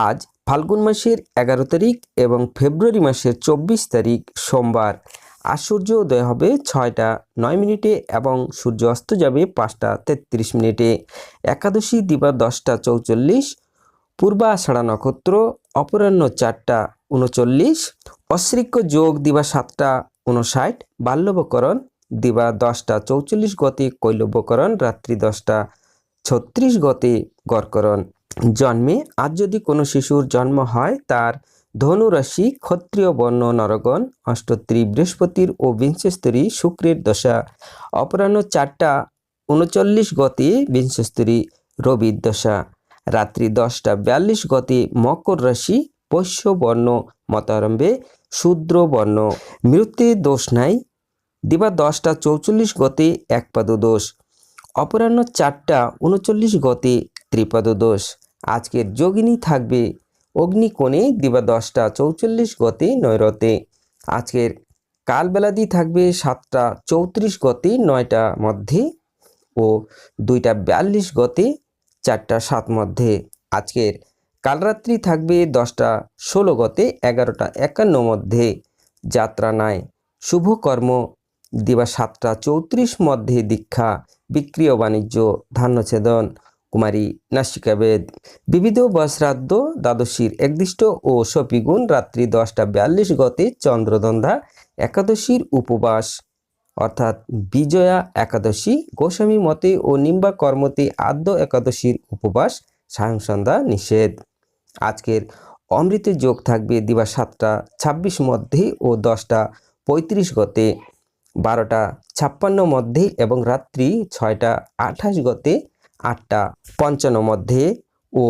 আজ ফাল্গুন মাসের এগারো তারিখ এবং ফেব্রুয়ারি মাসের চব্বিশ তারিখ সোমবার। আর সূর্য উদয় হবে ছয়টা নয় মিনিটে এবং সূর্য অস্ত যাবে পাঁচটা তেত্রিশ মিনিটে। একাদশী দিবা দশটা চৌচল্লিশ, পূর্বা আষাঢ়া নক্ষত্র অপরাহ্ন চারটা উনচল্লিশ অশ্রিক্য যোগ দিবা সাতটা উনষাট, বাল্যবকরণ দিবা দশটা চৌচল্লিশ গতে কৈলব্যকরণ, রাত্রি দশটা ছত্রিশ গতে গড়করণ। জন্মে আজ যদি কোনো শিশুর জন্ম হয়, তার ধনু রাশি ক্ষত্রিয় বর্ণ নরগণ, অষ্টত্রী বৃহস্পতির ও বিংশস্তরী শুক্রের দশা। অপরাহ্ন চারটা উনচল্লিশ গতি বিংশস্তরী রবির দশা। রাত্রি দশটা বিয়াল্লিশ গতি মকর রাশি পৈষ্য বর্ণ মতারম্ভে শূদ্র বর্ণ। মৃত্যু দোষ নাই। দিবা দশটা চৌচল্লিশ গতি একপাদ দোষ অপরাহ্ন চারটা উনচল্লিশ গতি ত্রিপদ দোষ আজকের যোগিনী থাকবে অগ্নিকোণে দিবা দশটা চৌচল্লিশ গতে নৈরতে আজকের কালবেলাদি থাকবে সাতটা চৌত্রিশ গতে নয়টা মধ্যে ও দুইটা বিয়াল্লিশ গতে চারটা সাত মধ্যে। আজকের কালরাত্রি থাকবে দশটা ষোলো গতে এগারোটা একান্ন মধ্যে। যাত্রা নাই শুভকর্ম দিবা সাতটা চৌত্রিশ মধ্যে দীক্ষা, বিক্রিয় বাণিজ্য, ধান্যছেদন। কুমারী নাসিকাবেদ বিবিধ বসরাদ্য, দ্বাদশীর একদিষ্ট ও সপিগুণ, রাত্রি দশটা বিয়াল্লিশ গতে চন্দ্রদন্ধা একাদশীর উপবাস। অর্থাৎ বিজয়া একাদশী, গোস্বামী মতে ও নিম্বা কর্মতে আদ্য একাদশীর উপবাস, সায়ং সন্ধ্যা নিষেধ। আজকের অমৃতের যোগ থাকবে দিবা সাতটা ছাব্বিশ মধ্যে ও দশটা পঁয়ত্রিশ গতে। বারোটা ছাপ্পান্ন মধ্যে এবং রাত্রি ছয়টা আঠাশ গতে আটটা পঞ্চান্ন মধ্যে ও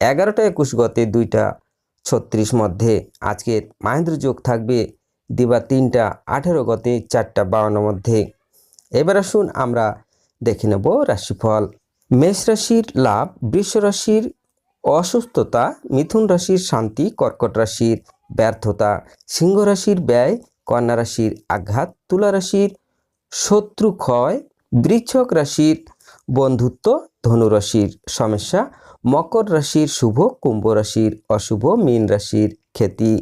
এগারোটা একুশ গতে দুইটা ছত্রিশ মধ্যে। আজকের মাহেন্দ্র যোগ থাকবে দিবা তিনটা আঠেরো গতে চারটা বাউন্ন মধ্যে। এবার আসুন আমরা দেখে নেব রাশিফল। মেষ রাশির লাভ, বৃষ রাশির অসুস্থতা, মিথুন রাশির শান্তি, কর্কট রাশির ব্যর্থতা, সিংহ রাশির ব্যয়, কন্যা রাশির আঘাত, তুলা রাশির শত্রু ক্ষয় বৃক্ষক রাশির বন্ধুত্ব ধনুরাশির সমস্যা মকর রাশির শুভ কুম্ভ রাশির অশুভ মীন রাশির খ্যাতি